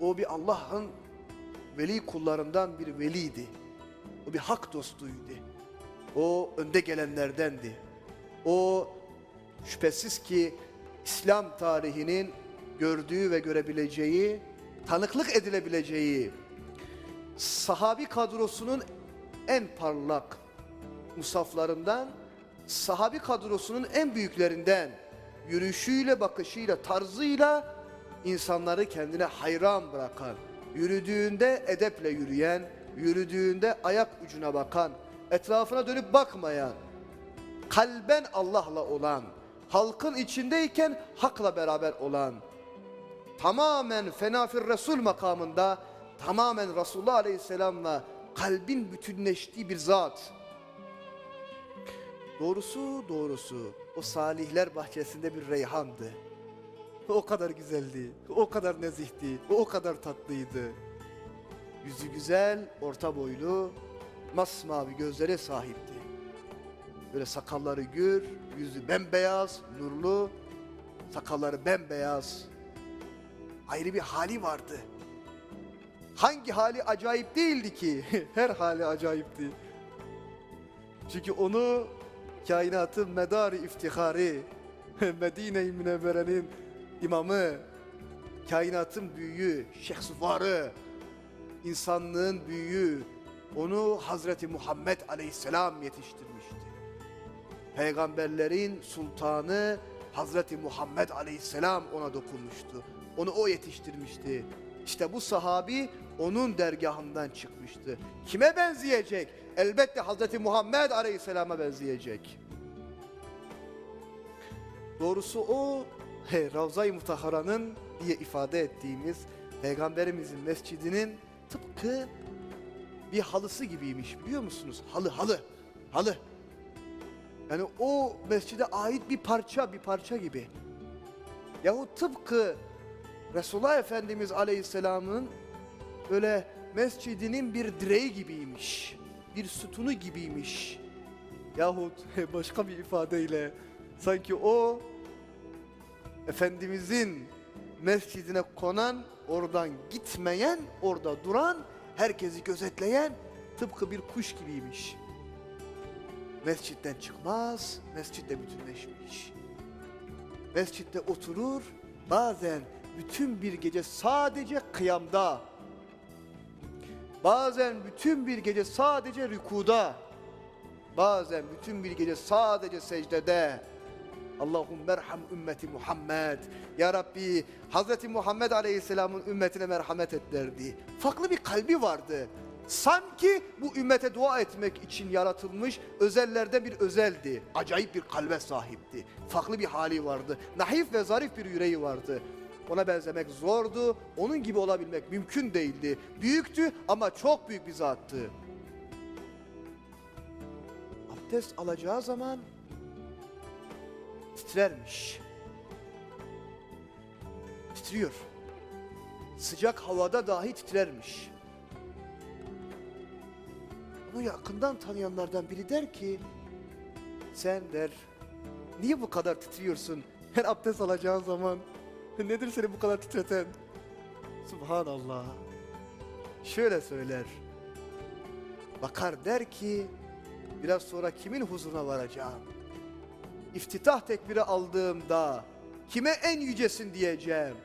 O bir Allah'ın veli kullarından bir veliydi. O bir hak dostuydu. O önde gelenlerdendi. O şüphesiz ki İslam tarihinin gördüğü ve görebileceği, tanıklık edilebileceği sahabi kadrosunun en parlak musaflarından, sahabi kadrosunun en büyüklerinden, yürüyüşüyle, bakışıyla, tarzıyla insanları kendine hayran bırakan, yürüdüğünde edeple yürüyen, yürüdüğünde ayak ucuna bakan, etrafına dönüp bakmayan, kalben Allah'la olan, halkın içindeyken hakla beraber olan, tamamen fenafir Resul makamında, tamamen Resulullah Aleyhisselam'la kalbin bütünleştiği bir zat. Doğrusu doğrusu o salihler bahçesinde bir reyhandı. O kadar güzeldi, o kadar nezihti, o kadar tatlıydı. Yüzü güzel, orta boylu, masmavi gözlere sahipti. Böyle sakalları gür, yüzü bembeyaz, nurlu, sakalları bembeyaz. Ayrı bir hali vardı. Hangi hali acayip değildi ki? Her hali acayipti. Çünkü onu kainatın medarı iftihari, Medine-i Münevvere'nin imamı, kainatın büyüğü, şehsuvarı, insanlığın büyüğü, onu Hazreti Muhammed Aleyhisselam yetiştirmişti. Peygamberlerin sultanı Hazreti Muhammed Aleyhisselam ona dokunmuştu. Onu o yetiştirmişti. İşte bu sahabi onun dergahından çıkmıştı. Kime benzeyecek? Elbette Hazreti Muhammed Aleyhisselam'a benzeyecek. Doğrusu o Ravza-i Mutahara'nın diye ifade ettiğimiz Peygamberimizin mescidinin tıpkı bir halısı gibiymiş biliyor musunuz? Halı halı halı. Yani o mescide ait bir parça bir parça gibi. Yahut tıpkı Resulullah Efendimiz Aleyhisselam'ın böyle mescidinin bir direği gibiymiş. Bir sütunu gibiymiş. Yahut başka bir ifadeyle sanki o Efendimizin mescidine konan, oradan gitmeyen, orada duran, herkesi gözetleyen tıpkı bir kuş gibiymiş. Mescitten çıkmaz, mescitte bütünleşmiş. Mescitte oturur, bazen bütün bir gece sadece kıyamda, bazen bütün bir gece sadece rükuda, bazen bütün bir gece sadece secdede. Allahum merham ümmeti Muhammed. Ya Rabbi Hazreti Muhammed Aleyhisselam'ın ümmetine merhamet et derdi. Farklı bir kalbi vardı. Sanki bu ümmete dua etmek için yaratılmış özellerden bir özeldi. Acayip bir kalbe sahipti. Farklı bir hali vardı. Nahif ve zarif bir yüreği vardı. Ona benzemek zordu. Onun gibi olabilmek mümkün değildi. Büyüktü ama çok büyük bir zattı. Abdest alacağı zaman titrermiş. Titriyor. Sıcak havada dahi titrermiş. Onu yakından tanıyanlardan biri der ki, sen der, niye bu kadar titriyorsun her abdest alacağın zaman? Nedir seni bu kadar titreten? Subhanallah. Şöyle söyler. Bakar der ki, biraz sonra kimin huzuruna varacağım? İftitah tekbiri aldığımda kime en yücesin diyeceğim.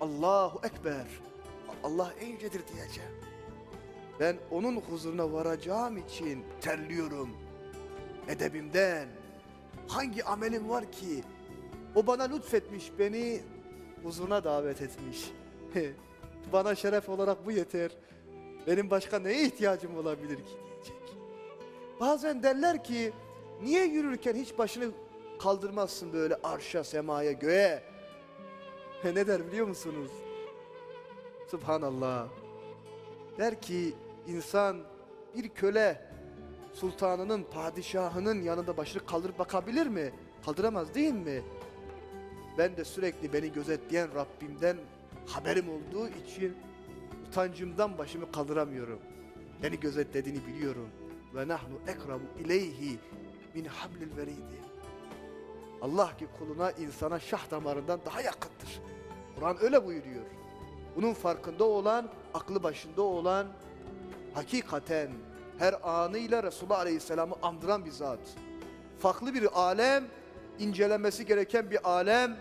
Allahu Ekber. Allah en yücedir diyeceğim. Ben onun huzuruna varacağım için terliyorum. Edebimden. Hangi amelim var ki? O bana lütfetmiş beni huzuruna davet etmiş. bana şeref olarak bu yeter. Benim başka neye ihtiyacım olabilir ki diyecek. Bazen derler ki niye yürürken hiç başını kaldırmazsın böyle arşa, semaya, göğe. ne der biliyor musunuz? Subhanallah. Der ki insan bir köle sultanının, padişahının yanında başını kaldırıp bakabilir mi? Kaldıramaz değil mi? Ben de sürekli beni gözetleyen Rabbimden haberim olduğu için utancımdan başımı kaldıramıyorum. Beni gözetlediğini biliyorum. Ve nahnu ekrabu ileyhi min hablil veridi. Allah ki kuluna insana şah damarından daha yakındır. Kur'an öyle buyuruyor. Bunun farkında olan, aklı başında olan, hakikaten her anıyla Resulullah Aleyhisselam'ı andıran bir zat. Farklı bir alem, incelenmesi gereken bir alem.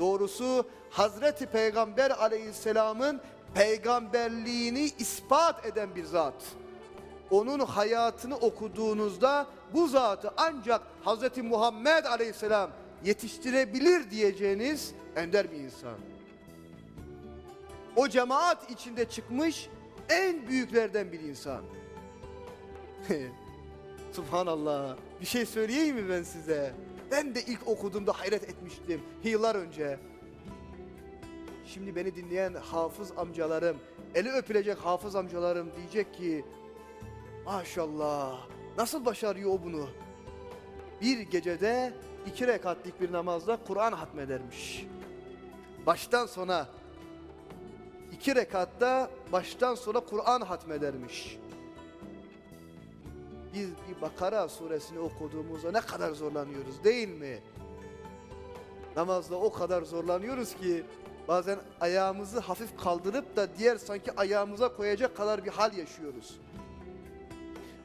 Doğrusu Hazreti Peygamber Aleyhisselam'ın peygamberliğini ispat eden bir zat. Onun hayatını okuduğunuzda bu zatı ancak Hazreti Muhammed Aleyhisselam yetiştirebilir diyeceğiniz ender bir insan. O cemaat içinde çıkmış en büyüklerden bir insan. Subhanallah. Bir şey söyleyeyim mi ben size? Ben de ilk okuduğumda hayret etmiştim yıllar önce. Şimdi beni dinleyen hafız amcalarım, eli öpülecek hafız amcalarım diyecek ki maşallah nasıl başarıyor o bunu? Bir gecede iki rekatlik bir namazda Kur'an hatmedermiş. Baştan sona iki rekatta baştan sona Kur'an hatmedermiş. Biz bir Bakara suresini okuduğumuzda ne kadar zorlanıyoruz değil mi? Namazda o kadar zorlanıyoruz ki bazen ayağımızı hafif kaldırıp da diğer sanki ayağımıza koyacak kadar bir hal yaşıyoruz.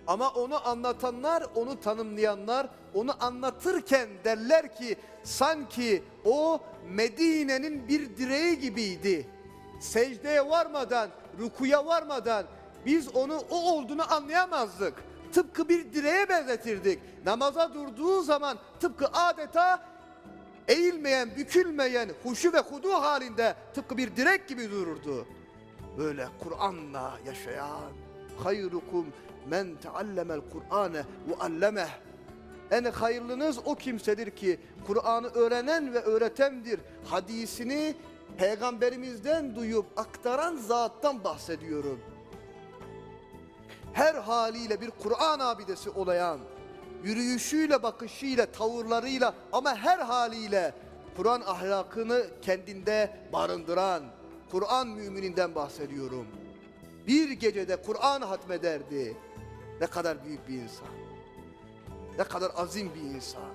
Ama onu anlatanlar, onu tanımlayanlar, onu anlatırken derler ki sanki o Medine'nin bir direği gibiydi. Secdeye varmadan, rukuya varmadan biz onu o olduğunu anlayamazdık. Tıpkı bir direğe benzetirdik. Namaza durduğu zaman tıpkı adeta eğilmeyen, bükülmeyen, huşu ve hudu halinde tıpkı bir direk gibi dururdu. Böyle Kur'an'la yaşayan hayrukum men teallemel Kur'ane ve allemeh. En hayırlınız o kimsedir ki Kur'an'ı öğrenen ve öğretendir. Hadisini peygamberimizden duyup aktaran zattan bahsediyorum. Her haliyle bir Kur'an abidesi olayan, yürüyüşüyle, bakışıyla, tavırlarıyla ama her haliyle Kur'an ahlakını kendinde barındıran Kur'an mümininden bahsediyorum. Bir gecede Kur'an hatmederdi. Ne kadar büyük bir insan. Ne kadar azim bir insan.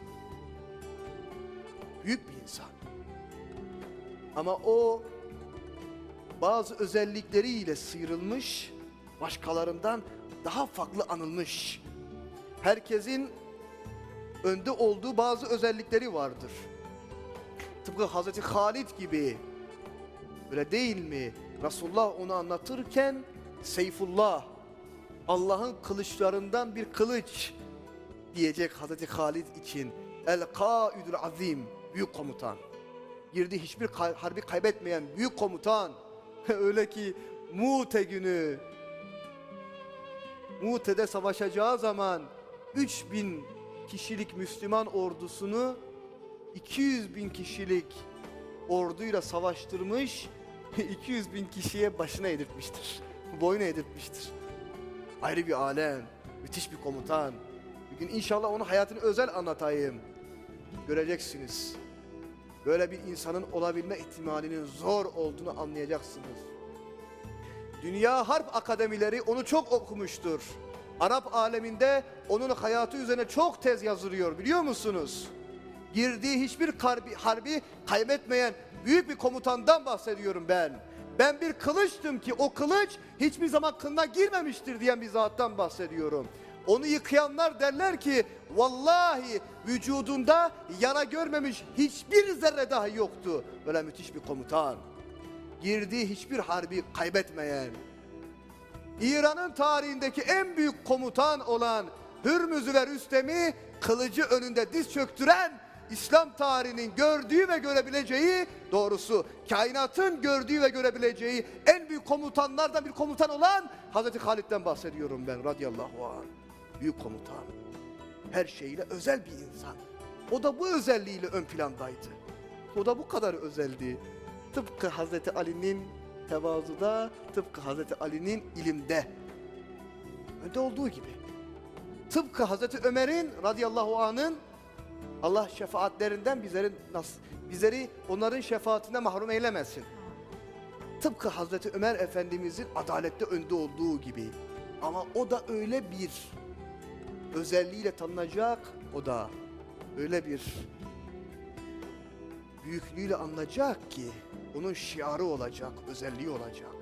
Büyük bir insan. Ama o bazı özellikleriyle sıyrılmış, başkalarından daha farklı anılmış. Herkesin önde olduğu bazı özellikleri vardır. Tıpkı Hazreti Halid gibi. Öyle değil mi? Resulullah onu anlatırken Seyfullah, Allah'ın kılıçlarından bir kılıç diyecek Hazreti Halid için. El Kaidül Azim, büyük komutan. Girdi hiçbir harbi kaybetmeyen büyük komutan. Öyle ki Mute günü Mute'de savaşacağı zaman 3000 kişilik Müslüman ordusunu 200 bin kişilik orduyla savaştırmış 200 bin kişiye başına edirtmiştir. Boyuna edirtmiştir. Ayrı bir alem, müthiş bir komutan. Bir gün inşallah onun hayatını özel anlatayım. Göreceksiniz. Böyle bir insanın olabilme ihtimalinin zor olduğunu anlayacaksınız. Dünya harp akademileri onu çok okumuştur. Arap aleminde onun hayatı üzerine çok tez yazılıyor biliyor musunuz? Girdiği hiçbir harbi, harbi kaybetmeyen büyük bir komutandan bahsediyorum ben. Ben bir kılıçtım ki o kılıç hiçbir zaman kınına girmemiştir diyen bir zattan bahsediyorum. Onu yıkayanlar derler ki vallahi vücudunda yara görmemiş hiçbir zerre dahi yoktu. Böyle müthiş bir komutan. Girdiği hiçbir harbi kaybetmeyen, İran'ın tarihindeki en büyük komutan olan Hürmüz'ü ve Rüstem'i kılıcı önünde diz çöktüren İslam tarihinin gördüğü ve görebileceği doğrusu kainatın gördüğü ve görebileceği en büyük komutanlardan bir komutan olan Hazreti Halid'den bahsediyorum ben radıyallahu anh. Büyük komutan. Her şeyiyle özel bir insan. O da bu özelliğiyle ön plandaydı. O da bu kadar özeldi. Tıpkı Hazreti Ali'nin tevazuda, tıpkı Hazreti Ali'nin ilimde. Önde olduğu gibi. Tıpkı Hazreti Ömer'in radıyallahu anh'ın Allah şefaatlerinden bizleri nasıl bizleri onların şefaatine mahrum eylemesin. Tıpkı Hazreti Ömer Efendimizin adalette önde olduğu gibi. Ama o da öyle bir özelliğiyle tanınacak, o da öyle bir büyüklüğüyle anlayacak ki onun şiarı olacak, özelliği olacak.